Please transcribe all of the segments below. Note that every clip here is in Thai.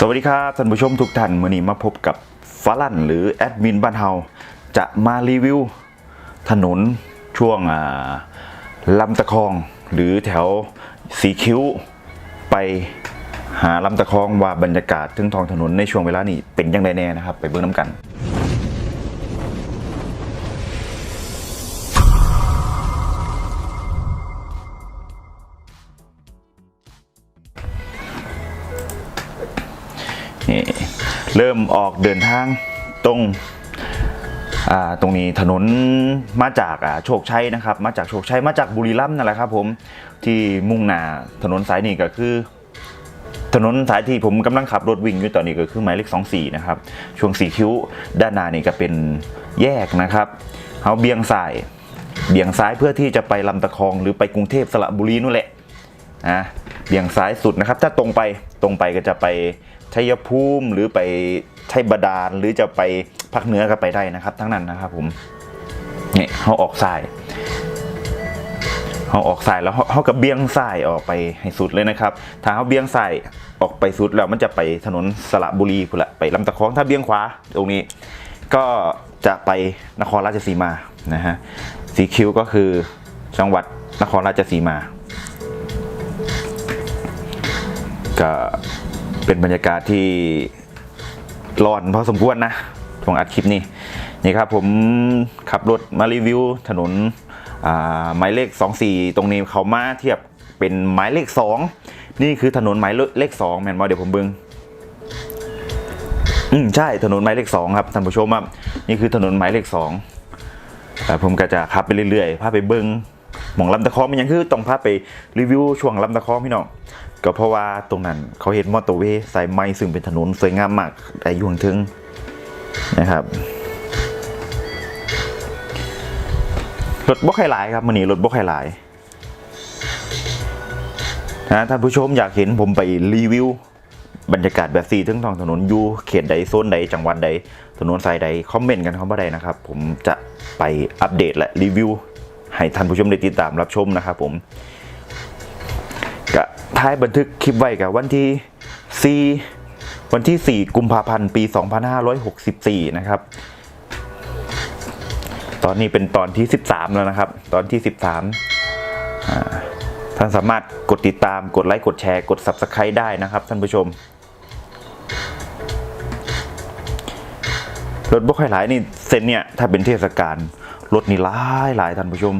สวัสดีครับท่านผู้ชมทุกท่านวันนี้มาพบกับฟาลันหรือแอดมินบ้านเฮาจะมารีวิว ถนนช่วงลำตะคอง หรือแถวสีคิ้ว ไปหาลำตะคองว่าบรรยากาศทึ่งทองถนนในช่วงเวลานี้เป็นยังไงแน่นะครับ ไปเบิ่งน้ำกัน เริ่มออกเดินทางตรงอ่าตรงนี้ถนนมาจากอ่าโชคชัยนะครับ มาจากโชคชัยมาจากบุรีรัมย์นั่นแหละครับผมที่มุ่งหน้าถนนสายนี้ก็คือ ถนนสายที่ผมกำลังขับรถวิ่งอยู่ตอนนี้ก็คือหมายเลข24นะครับช่วงสีคิ้วด้านหน้านี่ก็เป็นแยกนะครับเขาเบี่ยงซ้ายเบี่ยงซ้ายเพื่อที่จะไปลำตะคองหรือไปกรุงเทพสระบุรีนู่นแหละนะ เบี่ยงซ้ายสุดนะครับ ถ้าตรงไปตรงไปก็จะไปชัยภูมิหรือไปชัยบาดาลหรือจะไปภาคเหนือก็ไปได้นะครับ ทั้งนั้นนะครับผมนี่เขาออกซ้ายเขาออกซ้ายแล้วเขากับเบี่ยงซ้ายออกไปให้สุดเลยนะครับ ถ้าเขาเบี่ยงซ้ายออกไปสุดแล้วมันจะไปถนนสระบุรีพุ่นละไปลำตะคองถ้าเบี่ยงขวาตรงนี้ ก็จะไปนครราชสีมานะฮะสีคิ้วก็คือจังหวัดนครราชสีมา ก็เป็นบรรยากาศที่ร้อนพอสมควรนะช่วงอัดคลิปนี้นี่ครับผมขับรถมารีวิวถนนหมายเลข 24 ตรงนี้เขามาเทียบเป็นหมายเลข 2 นี่คือถนนหมายเลข2แมนบอเดี๋ยวผมเบิงอืมใช่ถนนหมายเลข 2 ครับท่านผู้ชมครับนี่คือถนนหมายเลข2แต่ผมก็จะขับไปเรื่อยๆพาไปเบิงหมองลำตะคองมันยังคือต้องพาไปรีวิวช่วงลำตะคองพี่น้อง ก็เพราะว่าตรงนั้นเขาเห็นมอเตอร์เวย์สายไหมซึ่งเป็นถนนสวยงามมากแต่อยู่ถึงนะครับรถบ่ใครหลายครับมันนี้รถบ่ใครหลายนะท่านผู้ชมอยากเห็นผมไปรีวิว บรรยากาศแบบสี่ทึ่งทองถนนยูเขตใดโซนใดจังหวัดใด ถนนสายใดคอมเมนต์กันเข้ามาได้นะครับ ผมจะไปอัปเดตและรีวิวให้ท่านผู้ชมได้ติดตามรับชมนะครับผม ท้ายบันทึกคลิปไว้กับวันที่ 4 วันที่ 4 กุมภาพันธ์ปี 2564 นะครับ ตอนนี้เป็นตอนที่ 13 แล้วนะครับ ตอนที่ 13 ท่านสามารถกดติดตามกดไลค์กดแชร์กด Subscribe ได้นะครับ ท่านผู้ชม รถบ่ค่อยหลายนี่เส้นเนี่ย ถ้าเป็นเทศกาลรถนี่หลายหลายท่านผู้ชม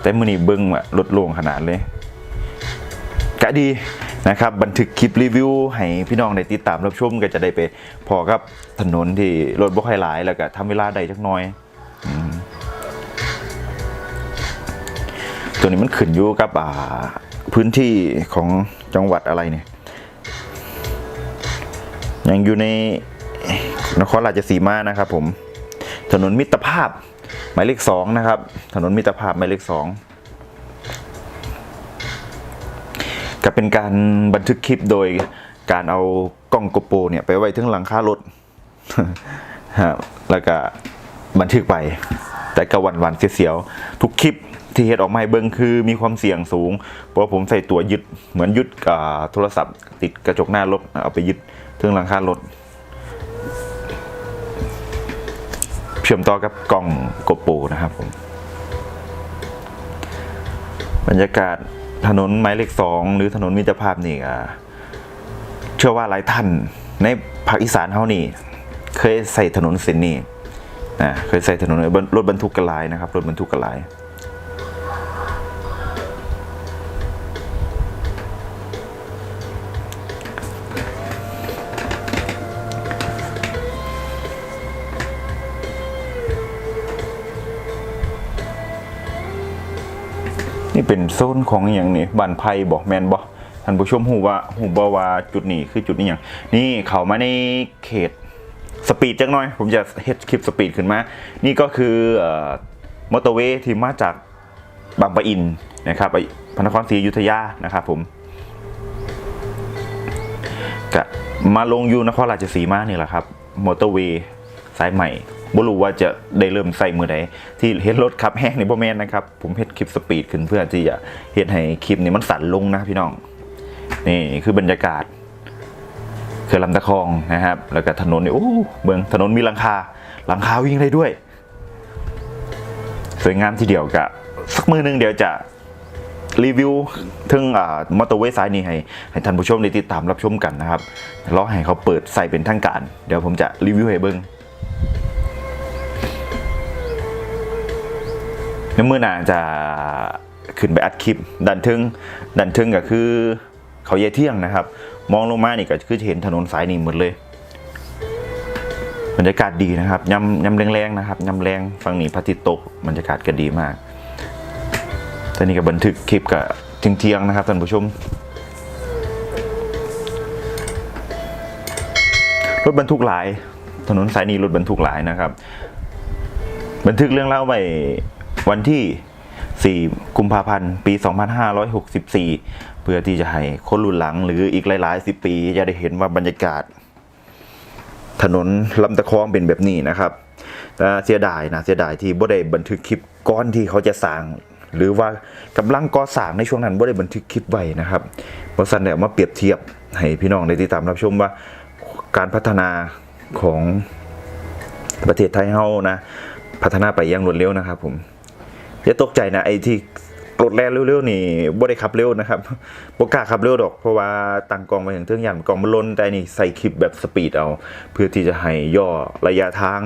แต่มือนี่เบิ้งอะรถโล่งขนาดเลย ก็ดีนะครับบันทึกคลิปรีวิว ให้พี่น้องได้ติดตามรับชมก็จะได้ไปพอกับถนนที่รถบ่ค่อยหลาย แล้วก็ทำเวลาได้จักน้อยอตัวนี้มันขึ้นอยู่กับอ่าพื้นที่ของจังหวัดอะไรเนี่ยยังอยู่ในนครราชสีมานะครับผม ถนนมิตรภาพหมายเลขสองนะครับ ถนนมิตรภาพหมายเลขสอง ก็เป็นการบันทึกคลิปโดยการเอากล้องโกโปรเนี่ยไปไว้ถึงหลังคารถฮะแล้วก็บันทึกไป แต่ก็หวันวันๆเสียวๆทุกคลิปที่เฮ็ดออกมาให้เบิ่งคือมีความเสี่ยงสูง เพราะผมใส่ตัวยึดเหมือนยึดอ่าโทรศัพท์ ติดกระจกหน้ารถเอาไปยึดถึงหลังคารถเชื่อมต่อกับกล้องโกโปรนะครับผม บรรยากาศ ถนนหมายเลขสองหรือถนนมิตรภาพนี่อะเชื่อว่าหลายท่านในภาคอีสานเขานี่ เคยใส่ถนนเส้นนี้นะเคยใส่ถนนรถบรรทุกกระลายนะครับ รถบรรทุกกระลาย เป็นโซนของอย่างนี้บ้านไผ่บอกแมนบอกท่านผู้ชมหูว่าหูบอว่าจุดนี้คือจุดนี้อย่างนี่เขามาในเขตสปีดจังหน่อย ผมจะเฮ็ดคลิปสปีดขึ้นมา นี่ก็คือเอ่อมอเตอร์เวย์ที่มาจากบางปะอินนะครับไปพระนครศรีอยุธยานะครับผมกมาลงยูนครราชสีมานี่แหละครับมอเตอร์เวย์สายใหม่ บ่รู้ว่าจะได้เริ่มใส่มือใดที่เห็นรถขับแห้งในบ่แมนนะครับ ผมเฮ็ดคลิปสปีดขึ้นเพื่อที่จะเฮ็ดให้คลิปนี้มันสั่นลงนะพี่น้อง นี่คือบรรยากาศเขื่อลำตะคองนะครับ แล้วก็ถนนนี่โอ้เมืองถนนมีหลังคา หลังคาวิ่งได้ด้วย สวยงามทีเดียวกะสักมือหนึงเดี๋ยวจะรีวิวถึงมอเตอร์เวย์สายนี้ให้ให้ท่านผู้ชมได้ติดตามรับชมกันนะครับรอให้เขาเปิดใส่เป็นทางการ เดี๋ยวผมจะรีวิวให้เบิ้ง ในเมื่อหนาจะขึ้นไปอัดคลิป ดันทึงดันทึงก็คือเขาเยเที่ยงนะครับ มองลงมานี่ก็คือเห็นถนนสายนี้หมดเลยบรรยากาศดีนะครับยำยำแรงๆนะครับยำแรงฝั่งนี้พระอาทิตย์ตกบรรยากาศก็ดีมากตอนนี้ก็บันทึกคลิปกับเที่ยงๆนะครับท่านผู้ชมรถบรรทุกหลาย ถนนสายนี้รถบรรทุกหลายนะครับ บันทึกเรื่องเล่าไว้ วันที่ 4 กุมภาพันธ์ปี 2564 เพื่อที่จะให้คนรุ่นหลังหรืออีกหลายๆสิบปีจะได้เห็นว่าบรรยากาศ ถนนลำตะคองเป็นแบบนี้นะครับเสียดายนะเสียดายที่บ่ได้บันทึกคลิปก้อนที่เขาจะสร้างหรือว่ากำลังก่อสร้างในช่วงนั้นบ่ได้บันทึกคลิปไว้นะครับเพราสั่นเนี่ยเอามาเปรียบเทียบให้พี่น้องได้ติดตามรับชมว่าการพัฒนาของประเทศไทยเฮานะ พัฒนาไปอย่างรวดเร็วนะครับผม อย่าตกใจนะไอ้ที่กดแล่นเร็วๆนี่บ่ได้ขับเร็วนะครับบ่กล้าขับเร็วดอก เพราะว่าตั้งกล้องไปถึงเทิงยันกล้องมันล้นแต่นี่ใส่คลิปแบบสปีดเอา เพื่อที่จะให้ย่อระยะทาง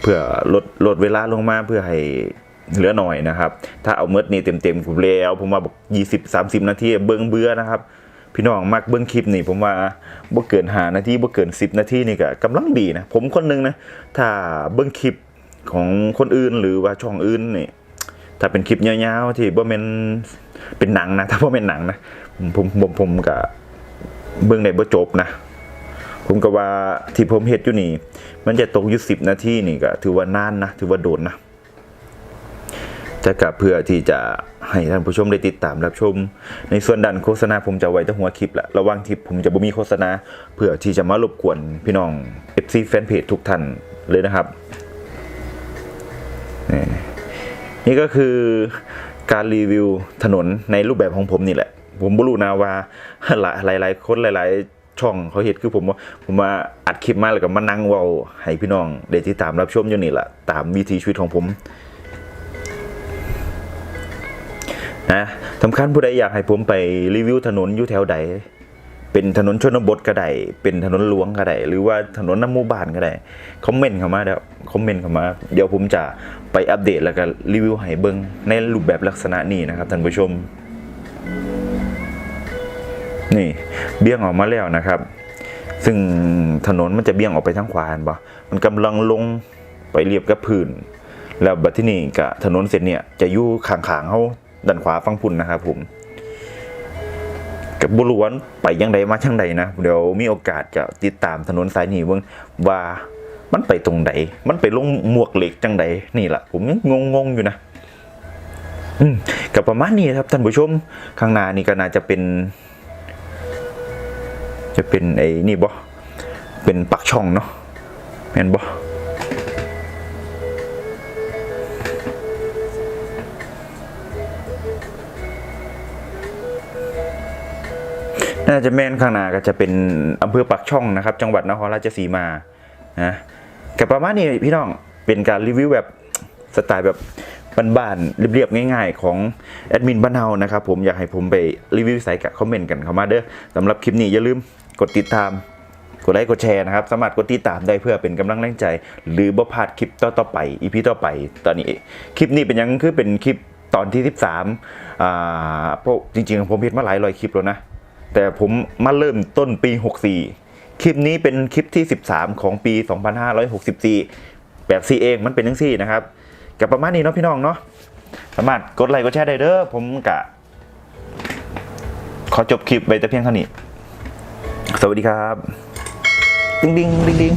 เพื่อลดลดเวลาลงมาเพื่อให้เหลือหน่อยนะครับ ถ้าเอาเมดนี่เต็มๆผมแล้วผมว่าบอก20 30 นาทีเบิ่งเบื่อนะครับ พี่น้องมักเบิ่งคลิปนี่ผมว่าบ่เกิน5นาทีบ่เกิน 10 นาทีนี่ก็กำลังดีนะ ผมคนหนึงนะ ถ้าเบิ่งคลิปของคนอื่นหรือว่าช่องอื่นนี่ ถ้าเป็นคลิปยาวๆที่บ่แม่นเป็นหนังนะ ถ้าบ่แม่นหนังนะ ผมผมผมผมก็เบิ่งได้บ่จบนะ ผมก็ว่าที่ผมเฮ็ดอยู่นี่ มันจะตกอยู่10นาทีนี่ก็ถือว่านานนะ ถือว่าโดนนะจะกับเพื่อที่จะให้ท่านผู้ชมได้ติดตามรับชม ในส่วนดันโฆษณาผมจะไว้แต่หัวคลิปแหละระว่างคลิปผมจะบ่มีโฆษณาเพื่อที่จะมารบกวนพี่น้อง FC Fanpage ทุกท่านเลยนะครับ นี่ก็คือการรีวิวถนนในรูปแบบของผมนี่แหละ ผมบ่รู้นะว่าหลายหลายคนหลาย ๆ ช่องเขาเห็นคือผมว่าผมมาอัดคลิปมาแล้วก็มานั่งเว้าให้พี่น้องได้ติดตามรับชมอยู่นี่แหละตามวิถีชีวิตของผมนะสำคัญผู้ใดอยากให้ผมไปรีวิวถนนอยู่แถวใด เป็นถนนชนบทก็ได้เป็นถนนหลวงก็ได้หรือว่าถนนน้ำมู่บ้านก็ได้คอมเมนต์เข้ามาเดี๋ยวคอมเมนต์เข้ามาเดี๋ยวผมจะไปอัปเดตแล้วก็รีวิวให้เบิ่งในรูปแบบลักษณะนี้นะครับท่านผู้ชม นี่เบี้ยงออกมาแล้วนะครับ ซึ่งถนนมันจะเบี้ยงออกไปทางขวาเห็นปะมันกำลังลงไปเรียบกับพื้นแล้วบัดที่นี่กับถนนเส้นเนี่ยจะอยู่ข้างๆเขาด้านขวาฝั่งพุ่นนะครับผม กับบุรุวันไปยังใดมาช่างใดนะ เดี๋ยวมีโอกาสจะติดตามถนนสายนี้เบิ่งว่ามันไปตรงใดมันไปลงหมวกเหล็กจังใดนี่แหละผมงงงๆอยู่นะอืมกับประมาณนี้ครับท่านผู้ชมข้างหน้านี่ก็น่าจะเป็น จะเป็นไอ้นี่บ่เป็นปักช่องเนาะแม่นบ่ น่าจะแม่นข้างหน้าก็จะเป็นอำเภอปักช่องนะครับ จังหวัดนครราชสีมานะกับประมาณนี้พี่น้องเป็นการรีวิวแบบสไตล์แบบบ้านๆเรียบๆง่ายๆ ของแอดมินบ้านเฮานะครับผมอยากให้ผมไปรีวิวใส่กับคอมเมนต์กันเข้ามาเด้อสำหรับคลิปนี้อย่าลืมกดติดตามกดไลค์กดแชร์นะครับ สามารถกดติดตามได้เพื่อเป็นกำลังแรงใจ หรือบ่พลาดคลิปต่อๆไปอีพีต่อไปตอนนี้ คลิปนี้เป็นยังคือเป็นคลิปตอนที่ 13อ่าพราะจริงๆ ผมเห็นมาหลายร้อยคลิปแล้วนะ แต่ผมมาเริ่มต้นปี 64 คลิปนี้เป็นคลิปที่ 13 ของปี 2564 แบบซีเองมันเป็นทั้งสี่นะครับ กับประมาณนี้เนาะพี่น้องเนาะสามารถกดไลค์กดแชร์ได้เด้อผมกะ ขอจบคลิปไปแต่เพียงเท่านี้ สวัสดีครับ ดิงดิงดิงดิง